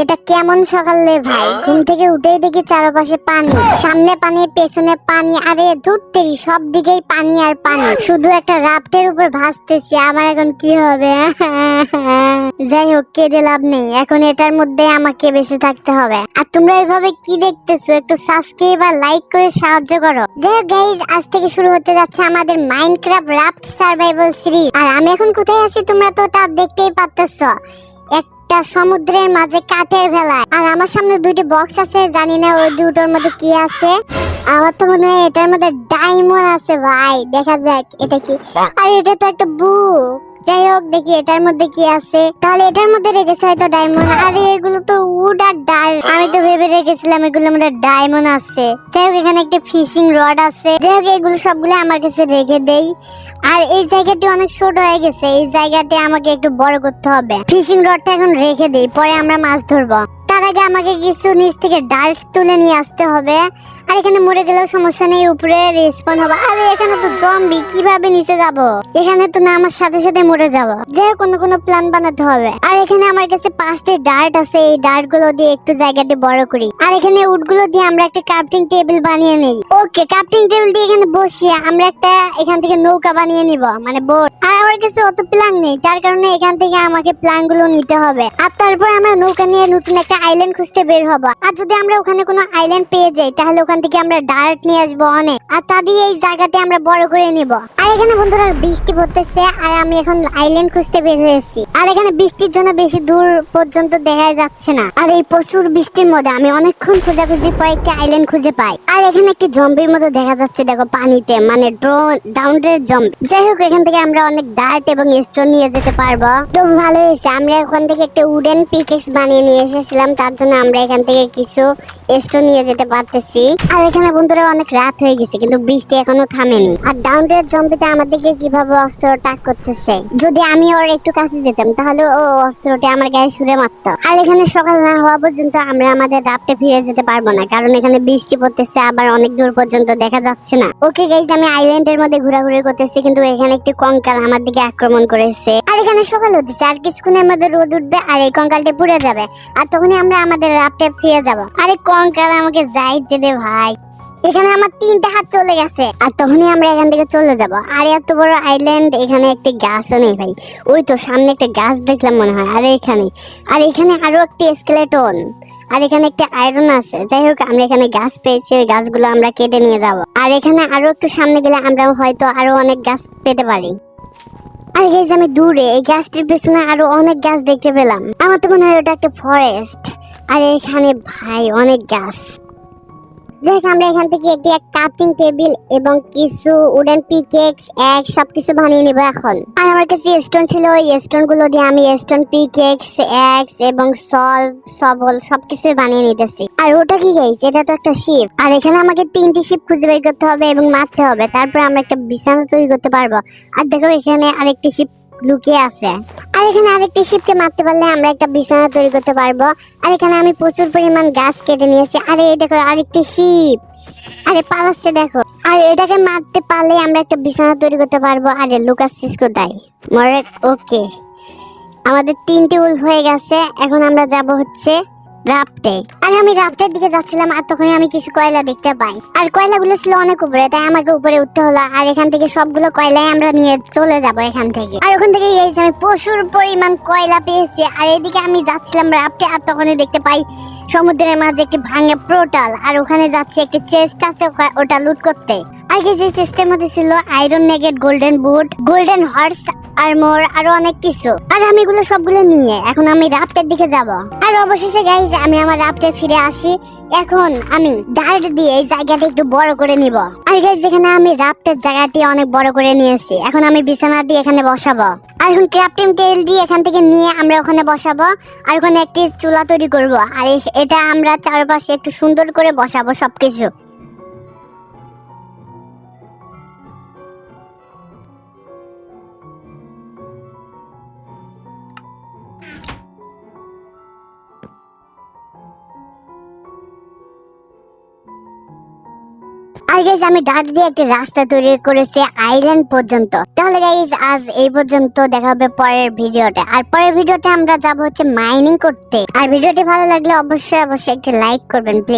এটা কেমন সকাল রে ভাই? ঘুম থেকে উঠেই দেখি চারপাশে পানি। সামনে পানি পেছনে পানি আরে ধূপ তেরি সব দিকেই পানি আর পানি। শুধু একটা রাফটের উপর ভাসতেছি আমার এখন কি হবে? যাই হোক কেঁদে লাভ নেই। এখন এটার মধ্যে আমাকে বেঁচে থাকতে হবে। আর তোমরা এভাবে কি দেখতেছো? একটু সাবস্ক্রাইব আর লাইক করে সাহায্য করো। যাই হোক গাইজ আজ থেকে শুরু হতে যাচ্ছে আমাদের মাইনক্রাফট রাফট সার্ভাইভাল সিরিজ আর আমি এখন কোথায় আছি তোমরা তো তা দেখতেই পারতেছো। একটা সমুদ্রের মাঝে কাঠের ভেলায়। আর আমার সামনে দুইটি বক্স আছে, জানি না ওই দুটোর মধ্যে কি আছে। আমার তো মনে হয় এটার মধ্যে ডায়মন্ড আছে ভাই দেখা যাক এটা কি। আর এটা তো একটা বুক যাই হোক দেখি এটার মধ্যে কি আছে। তাহলে এটার মধ্যে রেখেছে হয়তো ডায়মন্ড আরে এগুলো তো উড আর ডাল আমি তো ভেবে রেখেছিলাম এগুলোর মধ্যে ডায়মন্ড আছে। যাই হোক এখানে একটা ফিশিং রড আছে। যাই হোক এগুলো সবগুলো আমার কাছে রেখে দেই। আর এই জায়গাটি অনেক ছোট হয়ে গেছে। এই জায়গাটি আমাকে একটু বড় করতে হবে। ফিশিং রডটা এখন রেখে দেই। পরে আমরা মাছ ধরবো। তার আগে আমাকে কিছু নিচ থেকে ডাল তুলে নিয়ে আসতে হবে। আর এখানে মরে গেলেও সমস্যা নেই, উপরে রেসপন হবে। আরে, এখানে তো জম্বি কীভাবে নিচে যাব? এখানে তো না, আমার সাথে সাথে মরে যাব। যাই কোনো কোনো প্ল্যান বানাতে হবে। আর এখানে আমার কাছে পাঁচটি ডার্ট আছে, এই ডার্টগুলো দিয়ে একটু জায়গাটি বড় করি। আর এখানে উডগুলো দিয়ে আমরা একটা ক্রাফটিং টেবিল বানিয়ে নেই। ওকে ক্রাফটিং টেবিল দিয়ে এখানে বসিয়ে আমরা একটা এখান থেকে নৌকা বানিয়ে নিব মানে বোট আর আমার কাছে অত প্ল্যান নেই, তার কারণে এখান থেকে আমাকে প্ল্যানগুলো নিতে হবে। আর তারপর আমরা নৌকা নিয়ে নতুন একটা আইল্যান্ড খুঁজতে বের হব। আর যদি আমরা ওখানে কোনো আইল্যান্ড পেয়ে যাই, তাহলে ওখান থেকে আমরা ডার্ট নিয়ে আসব অনেক আর তা দিয়ে এই জায়গাটি আমরা বড় করে নিব। আর এখানে বন্ধুরা বৃষ্টি পড়তেছে, আর আমি এখন আইল্যান্ড খুঁজতে বের হয়েছি আর এখানে বৃষ্টির জন্য বেশি দূর পর্যন্ত দেখা যাচ্ছে না। আর এই প্রচুর বৃষ্টির মধ্যে আমি অনেকক্ষণ খোঁজাখুঁজি পরে একটা আইল্যান্ড খুঁজে পাই। আর এখানে একটি জম্বির মতো দেখা যাচ্ছে, দেখো পানিতে মানে ডাউনের জম্বি যাই হোক, এখান থেকে আমরা অনেক ডার্ট এবং স্টোন নিয়ে যেতে পারব। তো ভালো হয়েছে, আমরা ওখান থেকে একটা উডেন পিকেক্স বানিয়ে নিয়ে এসেছিলাম, তার জন্য আমরা এখান থেকে কিছু স্টোন নিয়ে যেতে পারতেছি। আর এখানে বন্ধুরা অনেক রাত হয়ে গেছে, কিন্তু বৃষ্টি এখনও থামেনি। আর ডাউনের জম্বিটা আমাদেরকে কীভাবে অস্ত্র টাক করতেছে? যদি আমি ওর একটু কাছে যেতাম, তাহলে ও অস্ত্রটা আমার গায়ে ছুড়ে মারতো। আর এখানে সকাল না হওয়া পর্যন্ত আমরা আমাদের রাফটে ফিরে যেতে পারব না, কারণ এখানে বৃষ্টি পড়তেছে, আবার অনেক দূর পর্যন্ত দেখা যাচ্ছে না। ওকে গাইজ আমি আইল্যান্ডের মধ্যে ঘোরাঘুরি করতেছি, কিন্তু এখানে একটি কঙ্কাল আমার দিকে আক্রমণ করেছে। এখানে সকাল হতেছে আর কিছুক্ষণের মধ্যে রোদ উঠবে, আর এই কঙ্কালটা পুড়ে যাবে। আর তখনই আমরা আমাদের রাফটে ফিরে যাব। আরে কঙ্কাল, আমাকে যাইতে দে ভাই। এখানে আমার তিনটা হাত চলে গেছে। আর তখনই আমরা এখান থেকে চলে যাব। আর এত বড় আইল্যান্ড এখানে একটি গাছও নেই ভাই। ওই তো সামনে একটা গাছ দেখলাম মনে হয়। আর এখানে। আর এখানে আরও একটি স্কেলেটন আর এখানে একটা আয়রন আছে। যাই হোক, আমরা এখানে গাছ পেয়েছি। ওই গাছগুলো আমরা কেটে নিয়ে যাব। আর এখানে আরও একটু সামনে গেলে আমরা হয়তো আরও অনেক গাছ পেতে পারি। আর গাইজ আমি দূরে, এই গাছটির পেছনে আরও অনেক গাছ দেখতে পেলাম। আমার তো মনে হয় ওটা একটা ফরেস্ট আর এখানে ভাই, অনেক গাছ যাই আমরা এখান থেকে একটি এক কাটিং টেবিল এবং কিছু উডেন পিকেক্স এক সবকিছু বানিয়ে নিব এখন। আর আমার কাছে স্টোন ছিল, ওই স্টোনগুলো দিয়ে আমি স্টোন পিকেক্স এক্স এবং সল, সবল সবকিছুই বানিয়ে নিতেছি। আর ওটা কি গাইছে এটা তো একটা শিপ আর এখানে আমাকে তিনটি শিপ খুঁজে বের করতে হবে এবং মারতে হবে। তারপর আমরা একটা বিছানা তৈরি করতে পারব। আর দেখো, এখানে আরেকটি শিপ লুকিয়ে আছে। আর এখানে আরেকটি শিপকে মারতে পারলে আমরা একটা বিছানা তৈরি করতে পারব। আর এখানে আমি প্রচুর পরিমাণ গাছ কেটে নিয়েছি। আরে, এই দেখো, আরেকটি শিপ। আরে পালাচ্ছে দেখো। আর এটাকে মারতে পারলে আমরা একটা বিছানা তৈরি করতে পারব। আরে লুকাচ্ছিস কোথায়? মরে, ওকে। আমাদের তিনটি উল হয়ে গেছে। এখন আমরা যাব হচ্ছে রাফটে আর আমি রাফটের দিকে যাচ্ছিলাম আর তখনই আমি কিছু কয়লা দেখতে পাই। আর কয়লাগুলো ছিল অনেক উপরে, তাই আমাকে উপরে উঠতে হলো। আর এখান থেকে সবগুলো কয়লাই আমরা নিয়ে চলে যাব এখান থেকে। আর ওখান থেকে গেছি আমি, প্রচুর পরিমাণ কয়লা পেয়েছি। আর এদিকে আমি যাচ্ছিলাম রাফটে আর তখনই দেখতে পাই সমুদ্রের মাঝে একটি ভাঙা প্রোটাল আর ওখানে যাচ্ছে, একটি চেস্ট আছে ওটা লুট করতে। আর কি যে চেস্টের মধ্যে ছিল iron nugget golden boot golden horse armour আরও অনেক কিছু। আর আমি এগুলো সবগুলো নিয়ে এখন আমি রাফটের দিকে যাব। আর অবশেষে গাইজ আমি আমার রাফটে ফিরে আসি। এখন আমি ডার্ট দিয়ে এই জায়গাটা একটু বড় করে নিব। আর গাইজ যেখানে আমি রাফটের জায়গাটি অনেক বড় করে নিয়েছি। এখন আমি বিছানাটি এখানে বসাবো। আর এখন ক্রাফটিং টেল দিয়ে এখান থেকে নিয়ে আমরা ওখানে বসাবো। আর ওখানে একটি চুলা তৈরি করব। আর এটা আমরা চারপাশে একটু সুন্দর করে বসাবো সবকিছু। আর গাইজ আমি ডাট দিয়ে একটি রাস্তা তৈরি করেছি আইল্যান্ড পর্যন্ত। তাহলে গাইজ আজ এই পর্যন্ত দেখা হবে পরের ভিডিওটা আর পরের ভিডিওটা আমরা যাব হচ্ছে মাইনিং করতে। আর ভিডিওটি ভালো লাগলে অবশ্যই অবশ্যই একটি লাইক করবেন প্লিজ